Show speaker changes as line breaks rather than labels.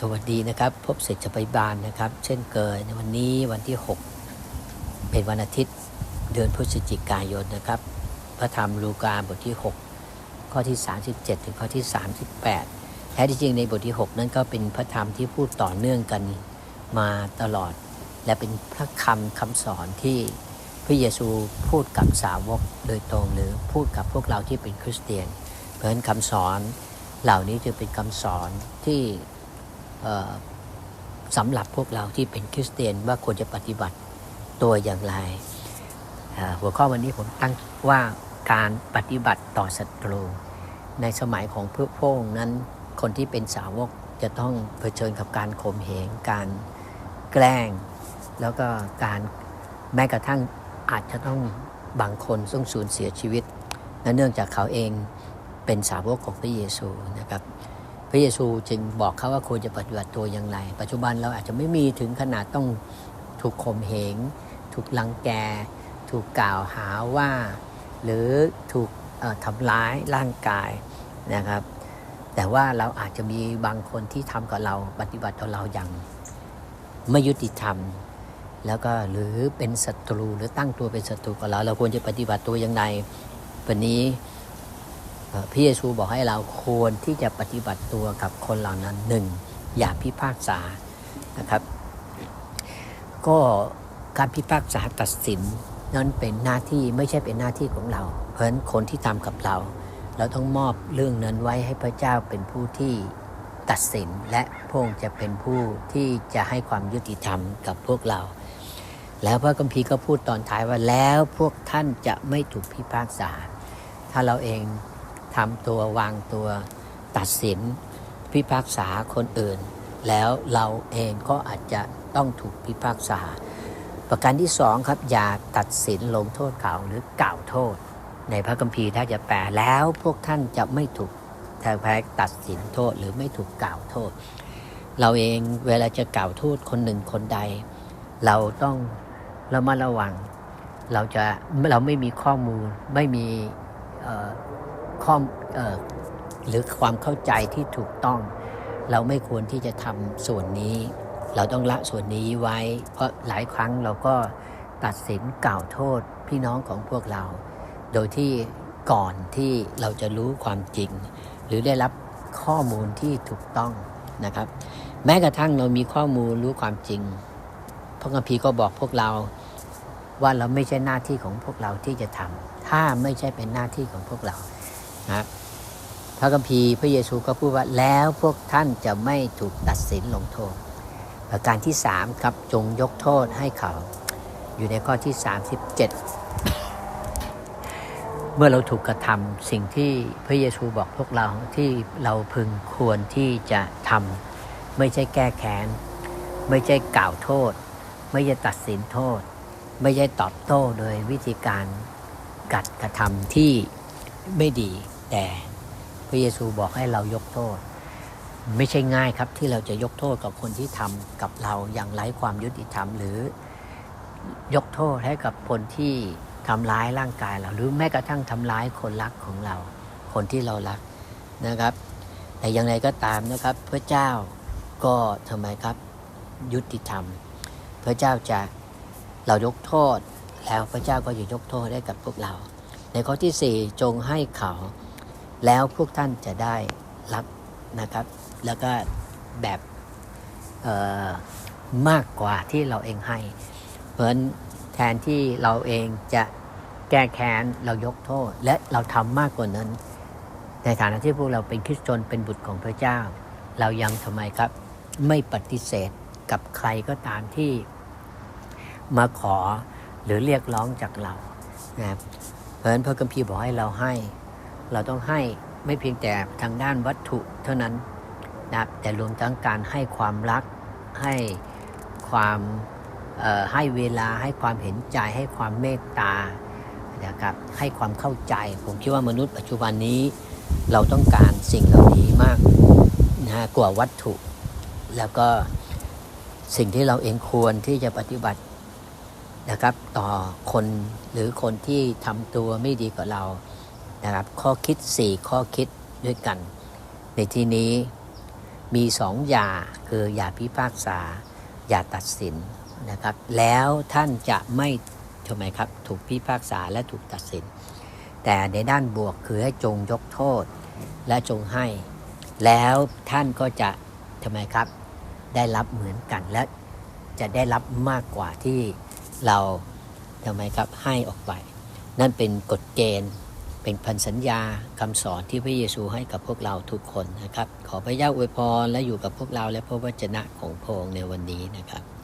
สวัสดีนะครับ พบเสร็จจะไปบานนะครับ เช่นเคยในวันนี้วันที่ 6 เป็นวันอาทิตย์เดือนพฤศจิกายนนะครับ พระธรรมลูกาบทที่ 6 ข้อที่ 37 ถึงข้อที่ 38 แท้ที่จริงในบทที่ 6 นั้นก็เป็นพระธรรมที่พูดต่อเนื่องกันมาตลอด และเป็นพระคำคำสอนที่พระเยซูพูดกับสาวกโดยตรงหรือพูดกับพวกเราที่เป็นคริสเตียน เพราะฉะนั้นคำสอนเหล่านี้จะเป็นคำสอนที่ สำหรับพวกเราที่เป็นคริสเตียนว่าควรจะปฏิบัติตัวอย่างไร หัวข้อวันนี้ผมตั้งว่าการปฏิบัติต่อศัตรู ในสมัยของพระพงค์นั้นคนที่เป็นสาวกจะต้องเผชิญกับการข่มเหงการแกล้ง แล้วก็การแม้กระทั่งอาจจะต้องบางคนต้องสูญเสียชีวิต เนื่องจากเขาเองเป็นสาวกของพระเยซูนะครับ พระเยซูจึงบอกเขาว่าควรจะปฏิบัติตัวอย่างไร ปัจจุบันเราอาจจะไม่มีถึงขนาดต้องถูกข่มเหง ถูกลังแก ถูกกล่าวหาว่า หรือถูกทำร้ายร่างกายนะครับ แต่ว่าเราอาจจะมีบางคนที่ทำกับเราปฏิบัติต่อเราอย่างไม่ยุติธรรม แล้วก็หรือเป็นศัตรูหรือตั้งตัวเป็นศัตรูกับเรา เราควรจะปฏิบัติตัวอย่างไรวันนี้ พระเยซูบอกให้เราควรที่จะปฏิบัติตัวกับคนเหล่านั้นหนึ่งอย่าพิพากษานะครับ ก็การพิพากษาตัดสินนั้นเป็นหน้าที่ไม่ใช่เป็นหน้าที่ของเรา เพราะฉะนั้นคนที่ทำกับเรา เราต้องมอบเรื่องนั้นไว้ให้พระเจ้าเป็นผู้ที่ตัดสินและพระองค์จะเป็นผู้ที่จะให้ความยุติธรรมกับพวกเรา แล้วพระคัมภีร์ก็พูดตอนท้ายว่าแล้วพวกท่านจะไม่ถูกพิพากษา ถ้าเราเอง ทำตัววางตัวตัดสิน พิพากษาคนอื่น แล้วเราเองก็อาจจะต้องถูกพิพากษา ประการที่สองครับ อย่าตัดสินลงโทษเขาหรือกล่าวโทษ ในพระคัมภีร์ถ้าจะแปลแล้วพวกท่านจะไม่ถูกแทงแพ้ตัดสินโทษหรือไม่ถูกกล่าวโทษ เราเองเวลาจะกล่าวโทษคนหนึ่งคนใด เราต้องระมัดระวังเราจะเราไม่มีข้อมูลไม่มี ข้อหรือความเข้าใจที่ถูกต้อง เราไม่ควรที่จะทำส่วนนี้ เราต้องละส่วนนี้ไว้ เพราะหลายครั้งเราก็ตัดสินกล่าวโทษพี่น้องของพวกเรา โดยที่ก่อนที่เราจะรู้ความจริง หรือได้รับข้อมูลที่ถูกต้องนะครับ แม้กระทั่งเรามีข้อมูลรู้ความจริงพระคัมภีร์ก็บอกพวกเราว่าเราไม่ใช่หน้าที่ของพวกเราที่จะทำถ้าไม่ใช่เป็นหน้าที่ของพวกเรา นะพระคัมภีร์พระเยซูก็พูดว่าแล้วพวกท่านจะไม่ถูกตัดสินลงโทษ ประการที่สามครับจงยกโทษให้เขา อยู่ในข้อที่ 37 เมื่อเราถูกกระทำสิ่งที่พระเยซูบอกพวกเราที่เราพึงควรที่จะทำไม่ใช่แก้แค้น ไม่ใช่กล่าวโทษ ไม่ใช่ตัดสินโทษ ไม่ใช่ตอบโต้โดยวิธีการกัดกระทำที่ไม่ดี แต่พระเยซูบอกให้เรายกโทษ ไม่ใช่ง่ายครับที่เราจะยกโทษกับคนที่ทำกับเราอย่างไร้ความยุติธรรม หรือยกโทษให้กับคนที่ทำร้ายร่างกายเรา หรือแม้กระทั่งทำร้ายคนรักของเรา คนที่เรารักนะครับ แต่อย่างไรก็ตามนะครับพระเจ้าก็ทำไมครับยุติธรรม พระเจ้าจะเรายกโทษแล้วพระเจ้าก็จะยกโทษให้กับพวกเรา ในข้อที่ 4 จงให้เขา แล้วพวกท่านจะได้รับนะครับ แล้วก็แบบมากกว่าที่เราเองให้ เพราะฉะนั้นแทนที่เราเองจะแก้แค้นเรายกโทษ และเราทำมากกว่านั้น ในฐานะที่พวกเราเป็นคริสตนเป็นบุตรของพระเจ้า เรายังทำไมครับ ไม่ปฏิเสธกับใครก็ตามที่มาขอหรือเรียกร้องจากเรานะครับเพราะฉะนั้นพระคัมภีร์บอกให้เราให้ เราต้องให้ไม่เพียงแต่ทางด้านวัตถุเท่านั้นนะแต่รวมทั้งการให้ความรัก ให้ความให้เวลาให้ความเห็นใจ ให้ความเมตตานะครับให้ความเข้าใจ ผมคิดว่ามนุษย์ปัจจุบันนี้เราต้องการสิ่งเหล่านี้มากนะกว่าวัตถุ แล้วก็สิ่งที่เราเองควรที่จะปฏิบัตินะครับ ต่อคนหรือคนที่ทำตัวไม่ดีกับเรา นะครับ ข้อคิด 4 ข้อคิดด้วยกัน ในที่นี้มีสองอย่าคืออย่าพิพากษา อย่าตัดสินนะครับ แล้วท่านจะไม่ทำไมครับ ถูกพิพากษาและถูกตัดสิน แต่ในด้านบวกคือให้จงยกโทษและจงให้ แล้วท่านก็จะทำไมครับ ได้รับเหมือนกันและจะได้รับมากกว่าที่เราทำไมครับให้ออกไป นั่นเป็นกฎเกณฑ์ เป็นพันสัญญาคำสอนที่พระเยซูให้กับพวกเราทุกคนนะครับ ขอพระเจ้าอวยพรและอยู่กับพวกเราและพระวจนะของพระองค์ในวันนี้นะครับ